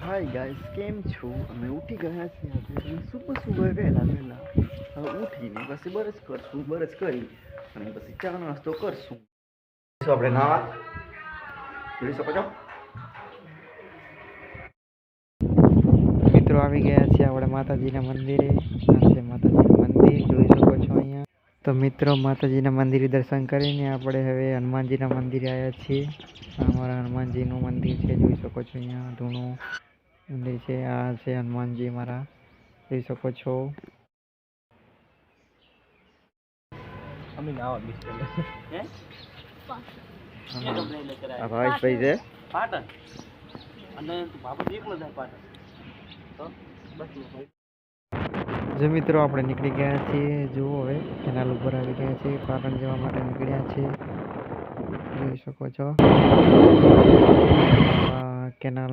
Hi guys કેમ છો? અમે ઉઠી ગયા છીએ આજે. સુબહ સુબહ વહેલા વહેલા. હવે ઉઠીને પછી બરસ કરશું બરસ કરી અને પછી ચા નાસ્તો કરશું. આપણે નાવા જોઈ શકો છો? મિત્રો આવી ગયા છીએ આપણે માતાજીના મંદિરે. આ છે માતાજીનું મંદિર જોઈ શકો છો અહીંયા. તો મિત્રો માતાજીના મંદિરે દર્શન કરીને આપણે હવે હનુમાનજીના મંદિરે આવ્યા છીએ. અમારા હનુમાનજીનું મંદિર છે જોઈ શકો છો અહીંયા જૂનું મંદિર છે આ છે હનુમાનજી મારા. જોઈ શકો છો. અમે નાવા મિસ હે? આ ભાવેશભાઈ છે? પાટણ અને તું બાપા એકલો જાય પાટણ તો બસ ભાઈ. જો મિત્રો આપણે નીકળી ગયા છીએ. જુઓ હવે કેનાલ ઉપર આવી ગયા છીએ. પાટણ જવા માટે નીકળ્યા છીએ. જોઈ શકો છો. Canal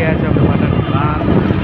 pakai jam 8 pulang